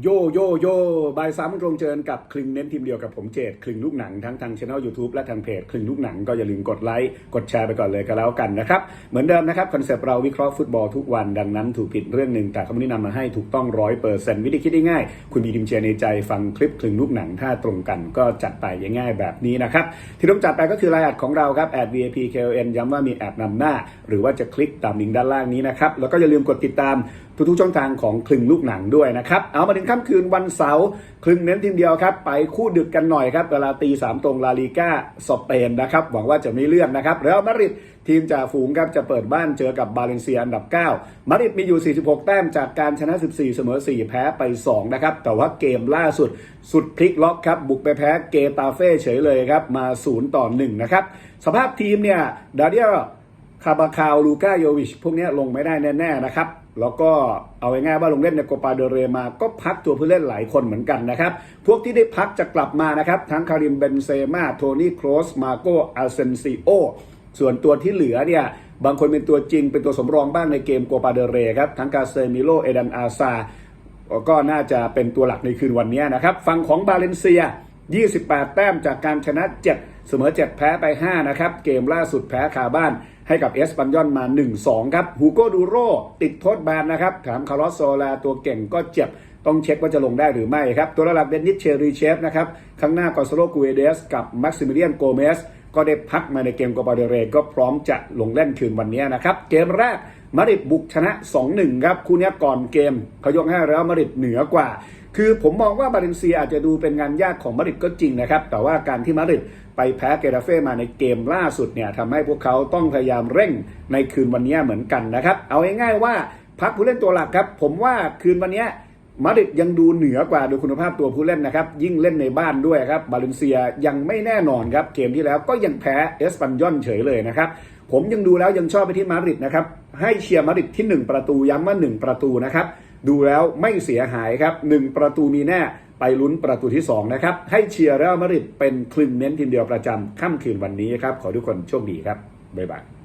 โยโยโยบายซ้ำตรงเจริญกับคลึงเน้นทีมเดียวกับผมเจดคลึงลูกหนังทั้งทางช่อง YouTube และทางเพจคลึงลูกหนังก็อย่าลืมกดไลค์กดแชร์ไปก่อนเลยก็แล้วกันนะครับ เหมือนเดิมนะครับคอนเซปต์เราวิเคราะห์ฟุตบอลทุกวันดังนั้นถูกผิดเรื่องหนึ่งแต่คำนี้นำมาให้ถูกต้องร้อยเปอร์เซ็นต์วิธีคิดง่ายคุณมีทีมเชียร์ในใจฟังคลิปคลึงลูกหนังถ้าตรงกันก็จัดไปง่ายๆแบบนี้นะครับที่ต้องจัดไปก็คือรายอัดของเราครับแอด VIP KON ย้ำว่ามีแอดนำหน้า หรือว่าจะคลิกตามลิงก์ด้านล่างนี้นะครับแล้วก็อย่าลืมกดติดตามทุกๆช่องทางของคลึงลูกหนังด้วยนะครับเอามาถึงค่ำคืนวันเสาร์คลึงเน้นทีมเดียวครับ ไปคู่ดึกกันหน่อยครับเวลาตีสามตรงลาลีกาสเปนนะครับ หวังว่าจะไม่เลื่อนนะครับเรอัลมาดริดทีมจ่าฝูงครับจะเปิดบ้านเจอกับบาเลนเซียอันดับ 9 มาดริดมีอยู่ 46 แต้มจากการชนะ 14 เสมอ 4 แพ้ไป 2 นะครับ แต่ว่าเกมล่าสุดสุดพลิกล็อกครับ บุกไปแพ้เกตาเฟ่เฉยเลยครับ มา 0 ต่อ 1 นะครับ สภาพทีมเนี่ยดาเดียคาบาคาวลูก้าโยวิช พวกนี้ลงไม่ได้แน่ ๆ นะครับ แล้วก็เอาง่ายๆว่าลงเล่นในโกปาเดเรมาก็พักตัวผู้เล่นหลายคนเหมือนกันนะครับ พวกที่ได้พักจะกลับมานะครับ ทั้งคาริมเบนเซมาโทนี่โครสมาโกอาเซนซิโอส่วนตัวที่เหลือเนี่ยบางคนเป็นตัวจริงเป็นตัวสำรองบ้างในเกมโกปาเดเรครับ ทั้งกาเซมิโลเอดันอาซาก็น่าจะเป็นตัวหลักในคืนวันนี้นะครับฝั่งของบาเลนเซีย 28 แต้มจากการชนะ 7 เสมอ 7 แพ้ไป 5 นะครับ เกมล่าสุดแพ้คาบ้าน ให้กับเอสปันยอนมา 1-2 ครับฮูโกดูโรติดโทษแบนนะครับถามคาร์ลอสโซลาตัวเก่งก็เจ็บต้องเช็คว่าจะลงได้หรือไม่ครับ ตัวหลักเดนนิสเชรีเชฟนะครับข้างหน้ากอสโลกูเอเดสกับแม็กซิมิเลียนโกเมสก็ได้พักมาในเกมโกปาเดเรก็พร้อมจะลงเล่นคืนวันนี้นะครับ เกมแรกมาริดบุกชนะ 2-1 ครับ คู่นี้ก่อนเกมเขายกให้แล้วมาริดเหนือกว่า คือผมมองว่าบาเลนเซียอาจจะดูเป็นงานยากของมาดริดก็จริงนะครับ แต่ว่าการที่มาดริดไปแพ้เกราเฟ่มาในเกมล่าสุดเนี่ยทำให้พวกเขาต้องพยายามเร่งในคืนวันนี้เหมือนกันนะครับ เอาง่ายๆว่าพักผู้เล่นตัวหลักครับ ผมว่าคืนวันนี้มาดริดยังดูเหนือกว่าโดยคุณภาพตัวผู้เล่นนะครับ ยิ่งเล่นในบ้านด้วยครับ บาเลนเซียยังไม่แน่นอนครับ เกมที่แล้วก็ยังแพ้เอสปันยอนเฉยเลยนะครับ ผมยังดูแล้วยังชอบไปที่มาดริดนะครับ ให้เชียร์มาดริดที่ 1 ประตูย้ำว่า1ประตูนะครับ ดูแล้วไม่เสียหายครับ 1 ประตูมีแน่ไปลุ้นประตูที่ 2 นะครับ ให้เชียร์เรอัลมาดริดเป็นคลึงเน้นทีมเดียวประจำค่ำคืนวันนี้ครับ ขอทุกคนโชคดีครับ บ๊ายบาย